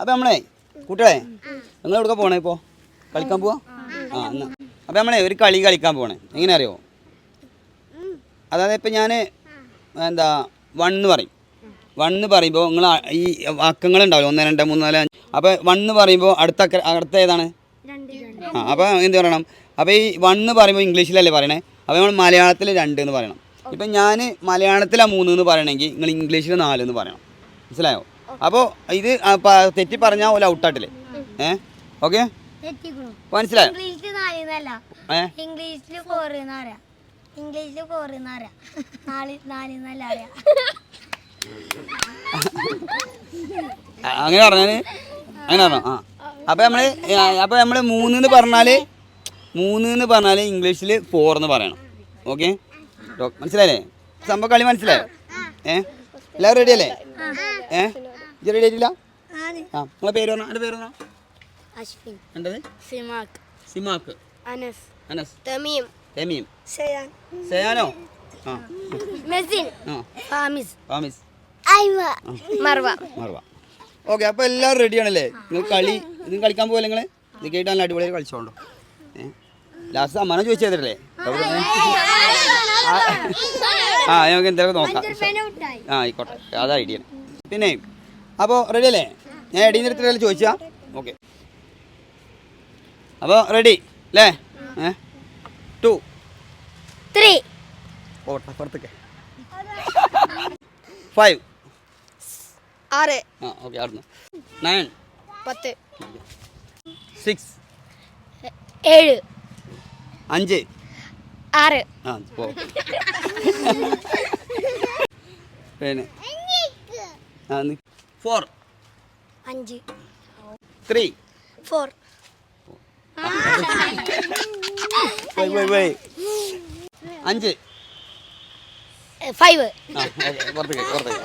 അപ്പം നമ്മളെ കുട്ടികളെ നിങ്ങൾ എവിടെ പോണേ ഇപ്പോ? കളിക്കാൻ പോവാ? ആ എന്നാ അപ്പം നമ്മളെ ഒരു കളി കളിക്കാൻ പോണേ. എങ്ങനെ അറിയോ അതായത് ഇപ്പം ഞാൻ എന്താ വണ്ണ് പറയും. വണ്ണ് പറയുമ്പോൾ നിങ്ങൾ ഈ അക്കങ്ങളുണ്ടാവില്ല? ഒന്ന് രണ്ട് മൂന്ന് നാല് അഞ്ച്. അപ്പോൾ വണ്ണ് പറയുമ്പോൾ അടുത്ത അടുത്ത ഏതാണ്? ആ അപ്പോൾ എന്ത് പറയണം? അപ്പോൾ ഈ വണ്ണ് പറയുമ്പോൾ ഇംഗ്ലീഷിലല്ലേ പറയണേ? അപ്പോൾ നമ്മൾ മലയാളത്തിൽ രണ്ട് എന്ന് പറയണം. ഇപ്പം ഞാൻ മലയാളത്തിലാണ് മൂന്ന് എന്ന് പറയണമെങ്കിൽ നിങ്ങൾ ഇംഗ്ലീഷിൽ നാല് എന്ന് പറയണം. മനസ്സിലായോ? അപ്പോൾ ഇത് തെറ്റി പറഞ്ഞാൽ ഒരു ഔട്ടാട്ടില്ലേ ഏ? ഓക്കെ? മനസ്സിലായോ? ഇംഗ്ലീഷിൽ ഇംഗ്ലീഷിൽ അങ്ങനെ പറഞ്ഞാൽ അങ്ങനെ പറഞ്ഞു? ആ. അപ്പൊ നമ്മൾ അപ്പൊ നമ്മൾ മൂന്ന് പറഞ്ഞാൽ മൂന്ന് എന്ന് പറഞ്ഞാൽ ഇംഗ്ലീഷിൽ ഫോർ എന്ന് പറയണം. ഓക്കെ? മനസ്സിലായില്ലേ? സംഭവം കളി മനസ്സിലായോ? ഏ? എല്ലാവരും റെഡി അല്ലേ? ഏ ഇത് റെഡി ആയിട്ടില്ല ആ നിങ്ങളെ പേര് പറഞ്ഞോ എന്റെ പേര് പറഞ്ഞോ അശ്വിൻ എന്റെത് സിമാക്ക് സിമാക്ക് അനസ് അനസ് തമീം തമീം സയാൻ സയാനോ ആ മെസിൻ ആ ഫാമിസ് ഫാമിസ് ഐവ മർവ മർവ ഓക്കെ അപ്പോൾ എല്ലാവരും റെഡിയാണല്ലേ നിങ്ങൾ കളി ഇത് കളിക്കാൻ പോലെ നിങ്ങൾ ഇത് കേട്ട് നല്ല അടിപൊളിയായി കളിച്ചോണ്ടോ ലാസ്റ്റ് സമ്മാനം ചോദിച്ചു തരല്ലേ ആ നമുക്ക് എന്തെങ്കിലും നോക്കാം ആ ആയിക്കോട്ടെ അതാ ഐഡിയ പിന്നെ അപ്പോൾ റെഡി അല്ലേ? ഞാൻ എടീ നിർത്തിട്ടല്ലേ ചോദിച്ചാ? ഓക്കെ അപ്പോൾ റെഡി അല്ലേ ടു ത്രീ ഓട്ട പുറത്തേക്ക്. ഫൈവ് ആറ്. ആ ഓക്കെ അവിടുന്ന് നയൻ പത്ത്. സിക്സ് ഏഴ്. അഞ്ച്. ആറ്. ആ പോ. പിന്നെ. ആ ഫോർ അഞ്ച്. ത്രീ ഫോർ അഞ്ച്. ഫൈവ് ആ ഓക്കെ പുറത്തേക്ക് പുറത്തേക്ക്.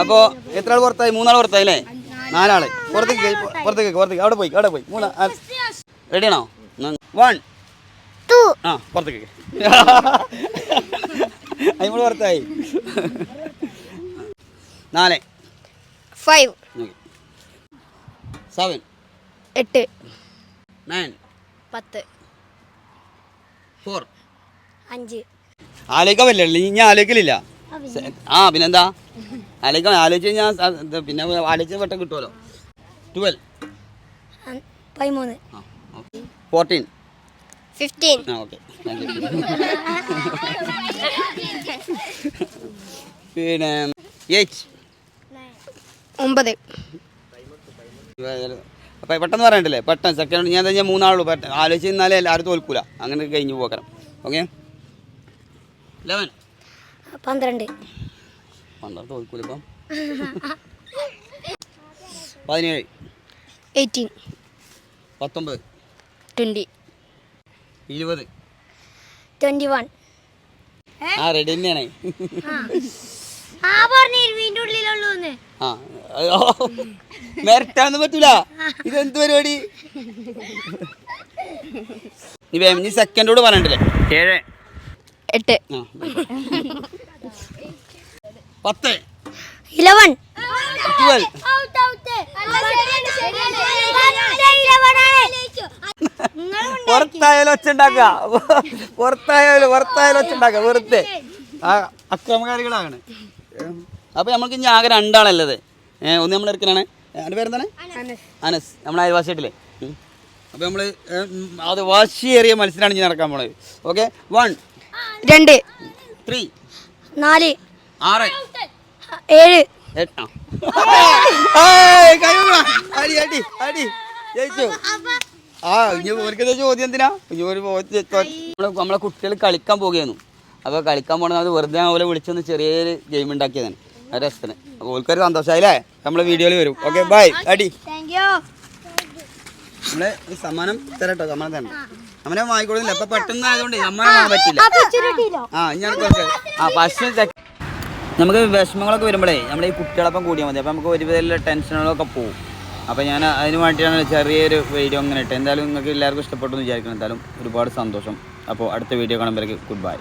അപ്പോൾ എത്ര ആൾ പുറത്തായി? മൂന്നാൾ പുറത്തായി അല്ലേ? നാലാൾ. പുറത്തേക്ക് പുറത്തേക്ക് പുറത്തേക്ക്. അവിടെ പോയി അവിടെ പോയി. മൂന്ന് റെഡിയാണോ വൺ ടു ആ പുറത്തേക്ക്. അതിനോട് പുറത്തായി. നാല്. ഫൈവ്. സെവൻ. എട്ട്. നയൻ. പത്ത്. ഫോർ. അഞ്ച്. ആലോചിക്കാൻ പറ്റില്ല ഞാൻ ആലോചിക്കലില്ല. ആ പിന്നെന്താ? ആലോചിക്കാൻ ആലോചിച്ച് കഴിഞ്ഞാൽ പിന്നെ ആലോചിച്ച് വട്ടം കിട്ടുമല്ലോ ട്വൽവ്. പതിമൂന്ന്. ഫോർട്ടീൻ. ഫിഫ്റ്റീൻ. ആ ഓക്കെ. പിന്നെ എയ്റ്റ് ഒമ്പത്. അപ്പം പെട്ടെന്ന് പറയണ്ടല്ലേ? പെട്ടെന്ന്. സെക്കൻഡ് ഞാൻ തന്നെ മൂന്നാളുള്ളൂ. പെട്ടെന്ന് ആലോചിച്ച് നിന്നാലേ എല്ലാവരും തോൽക്കൂല. അങ്ങനെ കഴിഞ്ഞു പോകണം. ഓക്കെ ലെവൻ പന്ത്രണ്ട്. പന്ത്രണ്ട് തോൽക്കൂല ഇപ്പം. പതിനേഴ്. എയ്റ്റീൻ. പത്തൊമ്പത്. ട്വന്റി ഇരുപത്. Twenty one. ആ റെഡി തന്നെയാണ്. ആ പറഞ്ഞ ഉള്ളിലുള്ളൂന്ന് പറ്റൂല. ഇതെന്ത് പരിപാടി? നീ സെക്കൻഡോട് പറയണ്ടല്ലേ? ഏഴ്. എട്ട്. പത്ത്. ഇലവൻ. ട്വൽവ്. പുറത്തായാലും ഒച്ച ഉണ്ടാക്കുക. പുറത്തായാലും പുറത്തായാലും ഒച്ച ഉണ്ടാക്കുക. വെറുതെ. ആ അക്രമകാരികളാണ് അപ്പൊ നമുക്ക് ഇനി ആകെ രണ്ടാളല്ലത് ഒന്ന് നമ്മൾ എടുക്കലാണ്. എന്റെ പേരെന്താണ്? അനസ്. നമ്മളെ അയൽവാസിയായിട്ടില്ലേ അപ്പോൾ അപ്പൊ നമ്മൾ ഏ, ഉം, അത് വാശിയേറിയ മത്സരമാണ് ഇനി നടക്കാൻ പോണത്. ഓക്കെ? വൺ. രണ്ട്. ത്രീ. നാല്. ആറ്. ഏഴ്. എട്ട്. അടി അടി അടി. ജയിച്ചു. ആ ഇനി ഓർക്കുന്ന ചോദ്യം എന്തിനാ? ഇനി ഒരു നമ്മളെ കുട്ടികൾ കളിക്കാൻ പോകുകയായിരുന്നു അപ്പോൾ കളിക്കാൻ പോകണമെന്ന് അത് വെറുതെ പോലെ വിളിച്ചൊന്ന് ചെറിയൊരു ഗെയിം ഉണ്ടാക്കിയതാണ്. രസത്തിന്. അപ്പോൾ ഓൾക്കൊരു സന്തോഷമായില്ലേ നമ്മളെ വീഡിയോയിൽ വരും. ഓക്കെ ബൈ അടി. നമ്മൾ സമ്മാനം തരട്ടോ സമ്മാനം തരണം നമ്മളെ വാങ്ങിക്കൊടുന്നില്ല അപ്പൊ പെട്ടെന്ന് ആയതുകൊണ്ട് സമ്മാനം വാങ്ങാൻ പറ്റില്ല. ആ ഞാൻ കുറച്ച് ആ പശു നമുക്ക് വിഷമങ്ങളൊക്കെ വരുമ്പോഴേ നമ്മൾ ഈ കുട്ടികളൊപ്പം കൂടിയാൽ മതി. അപ്പോൾ നമുക്ക് ഒരുവിധമുള്ള ടെൻഷനുകളൊക്കെ പോകും അപ്പോൾ ഞാൻ അതിന് വേണ്ടിയിട്ടാണ് ചെറിയൊരു വീഡിയോ അങ്ങനെ ഇട്ട് എന്തായാലും നിങ്ങൾക്ക് എല്ലാവർക്കും ഇഷ്ടപ്പെട്ടു എന്ന് വിചാരിക്കണം എന്തായാലും ഒരുപാട് സന്തോഷം. അപ്പോൾ അടുത്ത വീഡിയോ കാണുമ്പോഴേക്ക് ഗുഡ് ബൈ